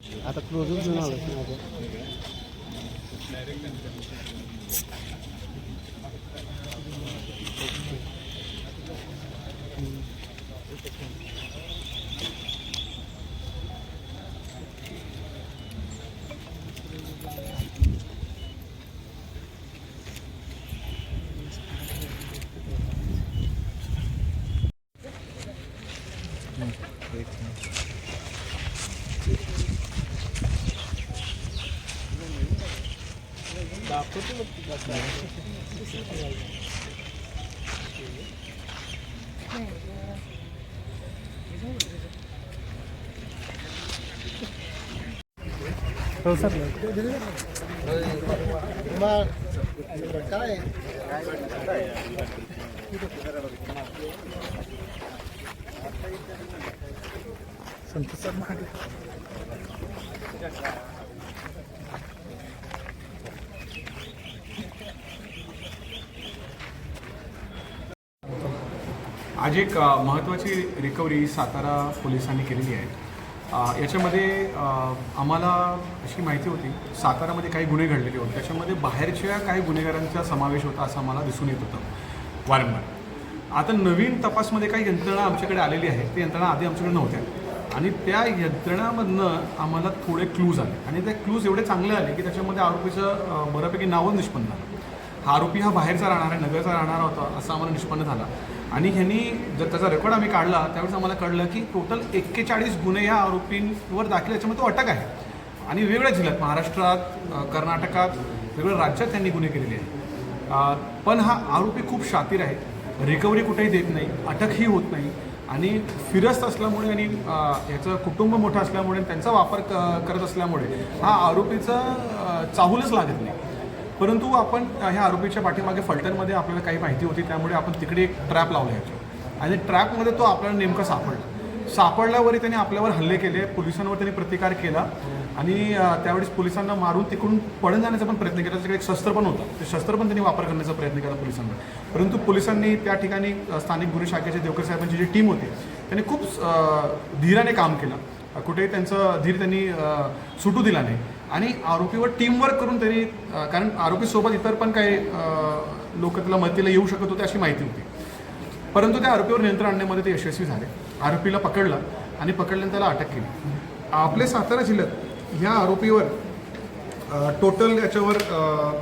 आता क्लोजच घेऊन आलो माझं हो सर काय संतोष सर महागे आज एक महत्त्वाची रिकव्हरी सातारा पोलिसांनी केलेली आहे. याच्यामध्ये आम्हाला अशी माहिती होती सातारामध्ये काही गुन्हे घडलेले होते. त्याच्यामध्ये बाहेरच्या काही गुन्हेगारांचा समावेश होता असं आम्हाला दिसून येत होतं वारंवार. आता नवीन तपासमध्ये काही यंत्रणा आमच्याकडे आलेली आहे. ती यंत्रणा आधी आमच्याकडे नव्हत्या. आणि त्या यंत्रणामधनं आम्हाला थोडे क्लूज आले. आणि ते क्लूज एवढे चांगले आले की त्याच्यामध्ये आरोपीचं बऱ्यापैकी नावच निष्पन्न झालं. हा आरोपी हा बाहेरचा राहणार आहे नगरचा राहणार होता असं आम्हाला निष्पन्न झाला. आणि ह्यांनी जर त्याचा रेकॉर्ड आम्ही काढला त्यावेळेस आम्हाला कळलं की टोटल एक्केचाळीस गुन्हे या आरोपींवर दाखल याच्यामध्ये तो अटक आहे. आणि वेगवेगळ्या जिल्ह्यात महाराष्ट्रात कर्नाटकात वेगवेगळ्या राज्यात त्यांनी गुन्हे केलेले आहेत. पण हा आरोपी खूप शातीर आहे. रिकव्हरी कुठेही देत नाही अटकही होत नाही. आणि फिरस्त असल्यामुळे आणि ह्याचं याचं कुटुंब मोठं असल्यामुळे त्यांचा वापर क करत असल्यामुळे हा आरोपीचं चाहूलच लागत नाही. परंतु आपण ह्या आरोपीच्या पाठीमागे फलटणमध्ये आपल्याला काही माहिती होती त्यामुळे आपण तिकडे एक ट्रॅप लावला याचा. आणि ट्रॅपमध्ये तो आपल्याला नेमका सापडला. सापडल्यावरही त्यांनी आपल्यावर हल्ले केले पोलिसांवर त्यांनी प्रतिकार केला आणि त्यावेळेस पोलिसांना मारून तिकडून पळून जाण्याचा पण प्रयत्न केला. त्याच्याकडे एक शस्त्र पण होतं. ते शस्त्र पण त्यांनी वापर करण्याचा प्रयत्न केला पोलिसांवर. परंतु पोलिसांनी त्या ठिकाणी स्थानिक गुन्हे शाखेचे देवकर साहेबांची जी टीम होती त्यांनी खूप धीराने काम केलं. कुठेही त्यांचं धीर त्यांनी सुटू दिला नाही. आणि आरोपीवर टीमवर्क करून त्यांनी कारण आरोपीसोबत इतर पण काही लोक त्याला मदतीला येऊ शकत होते अशी माहिती होती. परंतु त्या आरोपीवर नियंत्रण आणण्यामध्ये ते यशस्वी झाले. आरोपीला पकडलं आणि पकडल्याने त्याला अटक केली. आपले सातारा जिल्ह्यात ह्या आरोपीवर टोटल याच्यावर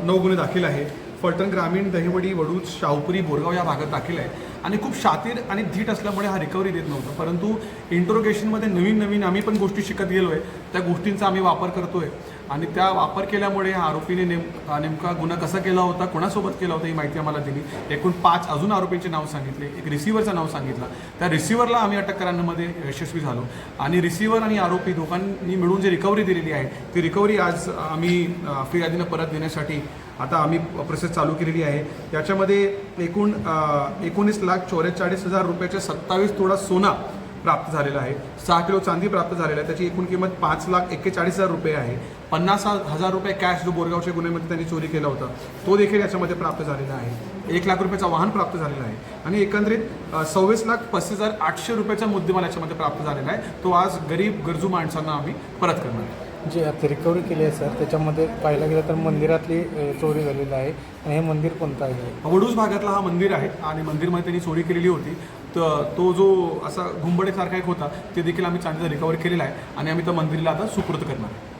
नऊ गुन्हे दाखल आहे. फलटण ग्रामीण दहिवडी वडूज शाहपुरी बोरगाव या भागात दाखल आहे. आणि खूप शातीर आणि धीट असल्यामुळे हा रिकव्हरी देत नव्हता. परंतु इंट्रोगेशनमध्ये नवीन नवीन आम्ही पण गोष्टी शिकत गेलो आहे त्या गोष्टींचा आम्ही वापर करतो आहे आणि त्या वापर केल्यामुळे ह्या आरोपीने नेम नेमका गुन्हा कसा केला होता कोणासोबत केला होता ही माहिती आम्हाला दिली. एकूण पाच अजून आरोपींचे नाव सांगितले. एक रिसिव्हरचं नाव सांगितलं. त्या रिसिव्हरला आम्ही अटक करण्यामध्ये यशस्वी झालो. आणि रिसिव्हर आणि आरोपी दोघांनी मिळून जी रिकव्हरी दिलेली आहे ती रिकव्हरी आज आम्ही फिर्यादीनं परत देण्यासाठी आता आम्ही प्रोसेस चालू केलेली आहे. याच्यामध्ये एकूण एकोणीस लाख चौवेचाळीस हजार रुपयाचे सत्तावीस तोडा सोना प्राप्त झालेला आहे. सहा किलो चांदी प्राप्त झालेला आहे. त्याची एकूण किंमत पाच लाख एक्केचाळीस हजार रुपये आहे. पन्नास हजार रुपये कॅश जो बोरगावच्या गुन्ह्यामध्ये त्यांनी चोरी केला होता तो देखील याच्यामध्ये प्राप्त झालेला आहे. एक लाख रुपयाचा वाहन प्राप्त झालेला आहे. आणि एकंदरीत सव्वीस लाख पस्तीस हजार आठशे रुपयाचा मुद्देमाल याच्यामध्ये प्राप्त झालेला आहे. तो आज गरीब गरजू माणसांना आम्ही परत करणार आहे जे आता रिकव्हरी केली आहे सर त्याच्यामध्ये पाहायला गेलं तर मंदिरातली चोरी झालेली आहे. आणि हे मंदिर कोणतं आहे? वडूज भागातला हा मंदिर आहे आणि मंदिरमध्ये त्यांनी चोरी केलेली होती. तो जो असा घुंबडेसारखा एक होता ते देखील आम्ही चांदीचा रिकवर केलेला आहे आणि आम्ही त्या मंदिराला आता सुपूर्द करणार आहे.